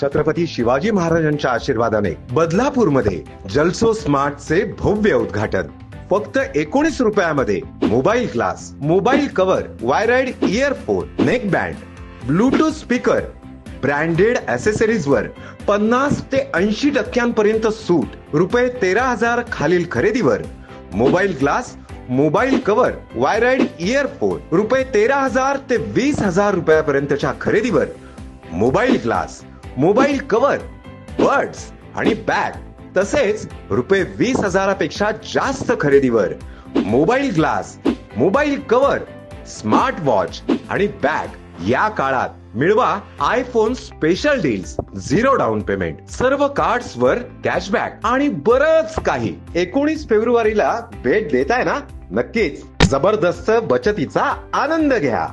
छत्रपती शिवाजी महाराजांच्या आशीर्वादाने बदलापूरमध्ये जलसो स्मार्टचे भव्य उद्घाटन. फक्त एकोणीस रुपयामध्ये mobile glass mobile cover wired earphone neck band bluetooth speaker branded accessories वर पन्नास ते ऐंशी टक्क्यांपर्यंत सूट रुपये तेरा हजार खालील खरेदीवर. Mobile glass mobile cover wired earphone रुपये तेरा हजार ते वीस हजार रुपयापर्यंतच्या खरेदीवर. Mobile glass mobile cover buds आणि बॅग तसेच रुपये वीस हजारापेक्षा जास्त खरेदीवर. Mobile glass mobile cover smart watch आणि बॅग या काळात मिळवा iPhone special deals zero down payment सर्व कार्ड्स वर कॅशबॅक आणि बरच काही. एकोणीस फेब्रुवारीला भेट देताय ना? नक्कीच. जबरदस्त बचतीचा आनंद घ्या.